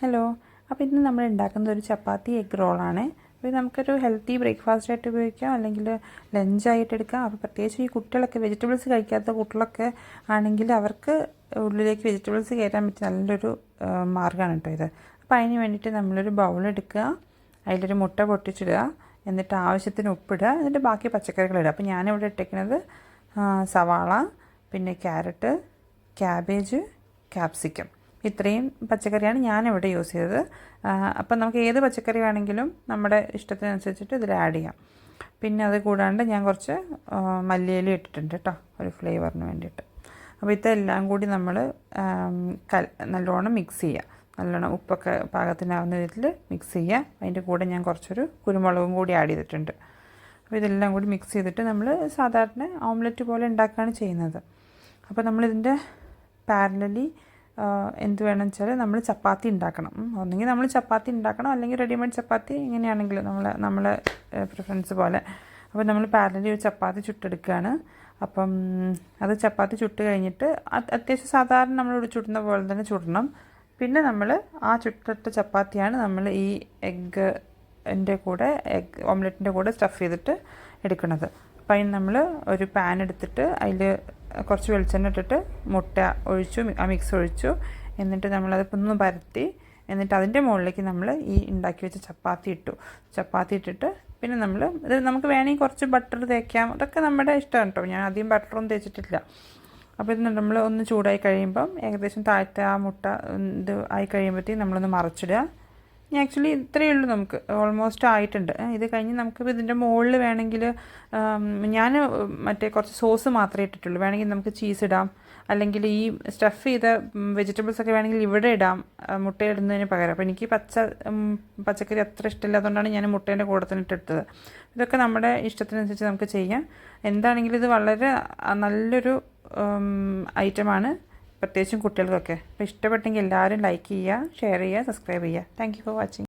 Hello അപ്പോൾ ഇന്ന് നമ്മൾ ഉണ്ടാക്കുന്നത് ഒരു ചപ്പാത്തി എഗ് റോളാണ് അപ്പോൾ നമുക്കൊരു ഹെൽത്തി ബ്രേക്ക്ഫാസ്റ്റ് ആയിട്ട് ഉപയോഗിക്കാം. അല്ലെങ്കിൽ ലഞ്ചായിട്ട് എടുക്കാം. അപ്പോൾ പ്രത്യേകിച്ച് ഈ കുട്ടികളൊക്കെ വെജിറ്റബിൾസ് കഴിക്കാത്ത കുട്ടികളൊക്കെ ആണെങ്കിൽ അവർക്ക് ഉള്ളിലേക്ക് വെജിറ്റബിൾസ് കയറ്റാൻ പറ്റിയ നല്ലൊരു മാർഗമാണ് കേട്ടോ ഇത്. അപ്പോൾ അതിന് വേണ്ടിയിട്ട് നമ്മളൊരു ബൗൾ എടുക്കുക. അതിലൊരു മുട്ട പൊട്ടിച്ചിടുക. എന്നിട്ട് ആവശ്യത്തിന് ഉപ്പിടുക. എന്നിട്ട് ബാക്കി പച്ചക്കറികൾ ഇടുക. അപ്പോൾ ഞാനിവിടെ ഇട്ടേക്കുന്നത് സവാള പിന്നെ ക്യാരറ്റ് ക്യാബേജ് ക്യാപ്സിക്കം. ഇത്രയും പച്ചക്കറിയാണ് ഞാനിവിടെ യൂസ് ചെയ്തത്. അപ്പം നമുക്ക് ഏത് പച്ചക്കറി വേണമെങ്കിലും നമ്മുടെ ഇഷ്ടത്തിനനുസരിച്ചിട്ട് ഇതിൽ ആഡ് ചെയ്യാം. പിന്നെ അത് കൂടാണ്ട് ഞാൻ കുറച്ച് മല്ലിയില ഇട്ടിട്ടുണ്ട് കേട്ടോ ഒരു ഫ്ലേവറിന് വേണ്ടിയിട്ട്. അപ്പോൾ ഇതെല്ലാം കൂടി നമ്മൾ കൽ നല്ലോണം മിക്സ് ചെയ്യുക നല്ലോണം ഉപ്പൊക്കെ പാകത്തിനാവുന്ന വിധത്തിൽ മിക്സ് ചെയ്യുക അതിന്റെ കൂടെ ഞാൻ കുറച്ചൊരു കുരുമുളകും കൂടി ആഡ് ചെയ്തിട്ടുണ്ട്. അപ്പോൾ ഇതെല്ലാം കൂടി മിക്സ് ചെയ്തിട്ട് നമ്മൾ സാധാരണ ഓംലെറ്റ് പോലെ ഉണ്ടാക്കുകയാണ് ചെയ്യുന്നത്. അപ്പോൾ നമ്മളിതിന്റെ പാരലലി എന്ത് വേണമെന്ന് വെച്ചാൽ നമ്മൾ ചപ്പാത്തി ഉണ്ടാക്കണം. ഒന്നെങ്കിൽ നമ്മൾ ചപ്പാത്തി ഉണ്ടാക്കണം അല്ലെങ്കിൽ റെഡിമെയ്ഡ് ചപ്പാത്തി എങ്ങനെയാണെങ്കിലും നമ്മൾ നമ്മളെ പ്രിഫറൻസ് പോലെ. അപ്പോൾ നമ്മൾ പാരലി ഒരു ചപ്പാത്തി ചുട്ടെടുക്കുകയാണ് അപ്പം അത് ചപ്പാത്തി ചുട്ട് കഴിഞ്ഞിട്ട് അത്യാവശ്യം സാധാരണ നമ്മൾ ചുടുന്ന പോലെ തന്നെ ചുടണം. പിന്നെ നമ്മൾ ആ ചുട്ടിട്ട ചപ്പാത്തിയാണ് നമ്മൾ ഈ എഗ്ഗ് എന്റെ കൂടെ എഗ് ഓംലെറ്റിന്റെ കൂടെ സ്റ്റഫ് ചെയ്തിട്ട് എടുക്കുന്നത് അപ്പം അതിന് നമ്മൾ ഒരു പാൻ എടുത്തിട്ട് അതിൽ കുറച്ച് വെളിച്ചെണ്ണ ഇട്ടിട്ട് മുട്ട ഒഴിച്ചു ആ മിക്സ് ഒഴിച്ചു. എന്നിട്ട് നമ്മളത് ഒന്ന് പരത്തി എന്നിട്ട് അതിന്റെ മുകളിലേക്ക് നമ്മൾ ഈ ഉണ്ടാക്കി വെച്ച ചപ്പാത്തി ഇട്ടു. ചപ്പാത്തി ഇട്ടിട്ട് പിന്നെ നമ്മൾ ഇത് നമുക്ക് വേണമെങ്കിൽ കുറച്ച് ബട്ടർ തേക്കാം. അതൊക്കെ നമ്മുടെ ഇഷ്ടമാണ് കേട്ടോ ഞാൻ അധികം ബട്ടറൊന്നും തേച്ചിട്ടില്ല. അപ്പോൾ ഇത് നമ്മൾ ഒന്ന് ചൂടായി കഴിയുമ്പം ഏകദേശം താഴത്തെ ആ മുട്ട ഇത് ആയി കഴിയുമ്പോഴത്തേക്കും നമ്മളൊന്ന് മറച്ചിടുക. ആക്ച്വലി ഇത്രയേ ഉള്ളൂ നമുക്ക്. ഓൾമോസ്റ്റ് ആയിട്ടുണ്ട്. ഇത് കഴിഞ്ഞ് നമുക്ക് ഇതിന്റെ മുകളിൽ വേണമെങ്കിൽ ഞാൻ മറ്റേ കുറച്ച് സോസ് മാത്രമേ ഇട്ടിട്ടുള്ളൂ. വേണമെങ്കിൽ നമുക്ക് ചീസ് ഇടാം. അല്ലെങ്കിൽ ഈ സ്റ്റഫ് ചെയ്ത വെജിറ്റബിൾസ് ഒക്കെ വേണമെങ്കിൽ ഇവിടെ ഇടാം. മുട്ട ഇടുന്നതിന് പകരം. അപ്പോൾ എനിക്ക് പച്ച പച്ചക്കറി അത്ര ഇഷ്ടമില്ലാത്തതുകൊണ്ടാണ് ഞാൻ മുട്ടേന്റെ കൂടെ തന്നെ ഇട്ടെടുത്തത് ഇതൊക്കെ നമ്മുടെ ഇഷ്ടത്തിനനുസരിച്ച് നമുക്ക് ചെയ്യാം. എന്താണെങ്കിലും ഇത് വളരെ നല്ലൊരു ഐറ്റമാണ് പ്രത്യേകിച്ചും കുട്ടികൾക്കൊക്കെ. അപ്പോൾ ഇഷ്ടപ്പെട്ടെങ്കിൽ എല്ലാവരും ലൈക്ക് ചെയ്യുക ഷെയർ ചെയ്യുക സബ്സ്ക്രൈബ് ചെയ്യുക. Thank for watching